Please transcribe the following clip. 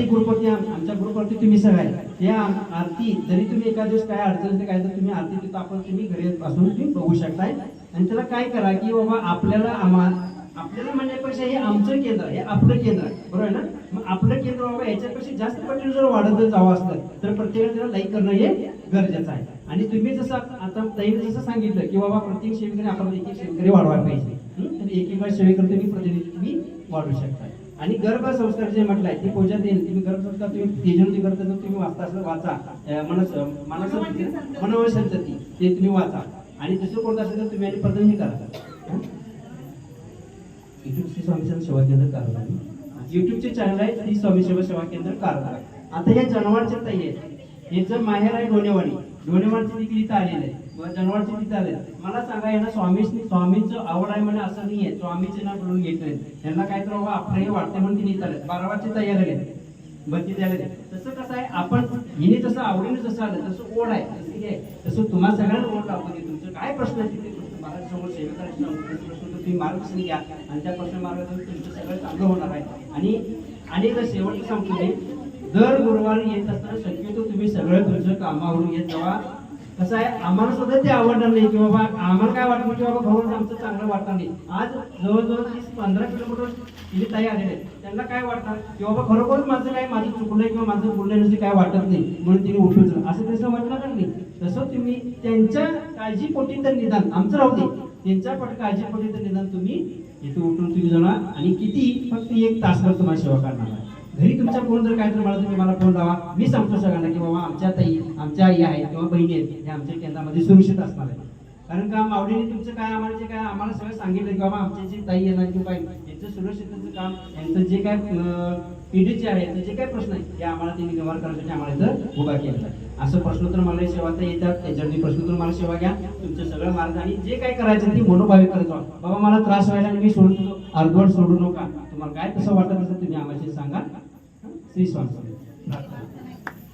प्रत्येक ग्रुपवरती आमच्या ग्रुपवरती तुम्ही सगळे या आरती जरी तुम्ही एका दिवस काय अडचण येते काय तर तुम्ही आरती तिथं आपण तुम्ही घरी असून तुम्ही बघू शकताय. आणि त्याला काय करा की बाबा आपल्याला आम्हाला आपल्याला म्हणण्यापेक्षा हे आमचं केंद्र हे आपलं केंद्र बरोबर आहे ना? मग आपलं केंद्र बाबा याच्यापेक्षा जास्त पटीने जर वाढत जावं असतं तर प्रत्येकाने त्याला लाईक करणं हे गरजेचं आहे. आणि तुम्ही जसं आता ताईने जसं सांगितलं की बाबा प्रत्येक शेतकरी आपण एक एक शेतकरी वाढवायला पाहिजे. हं? तर एक एक तुम्ही प्रतिनिधी तुम्ही वाढू शकता आणि गर्भ संस्कार जे म्हटलंय ते पूजा देईल तुम्ही गर्भ संस्कार तुम्ही तेजोती करता तर तुम्ही वाचता असं वाचा. मनस मनस मनोवळ संतती. ते तुम्ही वाचा. आणि दुसरं कोणतं असेल तर तुम्ही आणि करा. हं? युट्यूब श्री स्वामी सेवा केंद्र कारभार युट्यूबचे चॅनल आहे श्री स्वामी सेवा सेवा केंद्र कारभार आता हे जनवारच्या ताई आहेत. याचं माहेर आहे डोनेवाडी डोनेवाडची देखील इथं आलेलं आहे व जनवारची तिथं आले मला सांगा यांना स्वामींनी स्वामींचं आवड आहे म्हणे असं नाही आहे स्वामीचे नाव बोलून घेत नाही यांना काय तर बाबा आपलं हे वाटते म्हणून तिने इथं आले बारावाचे तयार आले बत्ती द्यायला तसं कसं आहे आपण हिने जसं आवडीने जसं आलं तसं ओढ आहे तसं आहे. तसं तुम्हाला सगळ्यांना ओढ लावतो तुमचं काय प्रश्न आहे तिथे? प्रश्न महाराजांसमोर प्रश्न तुम्ही मार्गदर्शन घ्या. आणि त्या प्रश्न मार्गदर्शन तुमचं सगळं चांगलं होणार आहे. आणि आणि शेवटचं सांगतो मी. दर गुरुवारी येत असताना शक्यतो तुम्ही सगळं तुमचं कामावरून घेत जावा. कसं आहे आम्हाला सुद्धा ते आवडणार नाही की बाबा आम्हाला काय वाटतं की बाबा भाऊ आमचं चांगलं वाटणार नाही. आज जवळजवळ तीस पंधरा किलोमीटर तिथे ताई आलेले आहेत. त्यांना काय वाटणार की बाबा खरोखरच माझं काय माझं चुकलंय किंवा माझं बोलण्यानुसार काय वाटत नाही म्हणून तिने उठून असं तसं म्हटलं का नाही. तसं तुम्ही त्यांच्या काळजीपोटी तर निदान आमचं राहू दे. त्यांच्या पण काळजीपोटी तर निदान तुम्ही इथं उठून तुम्ही जाणार आणि किती फक्त एक तासभर तुम्हाला सेवा करणार आहे. घरी तुमच्या फोन जर काय तर मला तुम्ही मला फोन लावा. मी सांगतो सगळ्यांना की बाबा आमच्या ताई आमच्या आई आहेत किंवा बहिणी आहेत हे आमच्या केंद्रामध्ये सुरक्षित असणार आहे कारण का मावडीने तुमचं काय आम्हाला जे काय आम्हाला सगळं सांगितलं की बाबा आमची जी ताई येणार किंवा काय यांचं सुरक्षितचं काम यांचं जे काय पिढीचे आहे यांचं जे काय प्रश्न आहे ते आम्हाला त्यांनी व्यवहार करण्यासाठी आम्हाला इथं उभा केला असं प्रश्न तर मला सेवा तर येतात त्याच्यावरती प्रश्न तर मला सेवा घ्या. तुमचं सगळं मार्ग आणि जे काय करायचं ते मनोभावी करत बाबा मला त्रास व्हायला आणि मी सोडून अर्धवट सोडू नका. तुम्हाला काय तसं वाटत असेल तुम्ही आम्हाला सांगा श्री स्वामी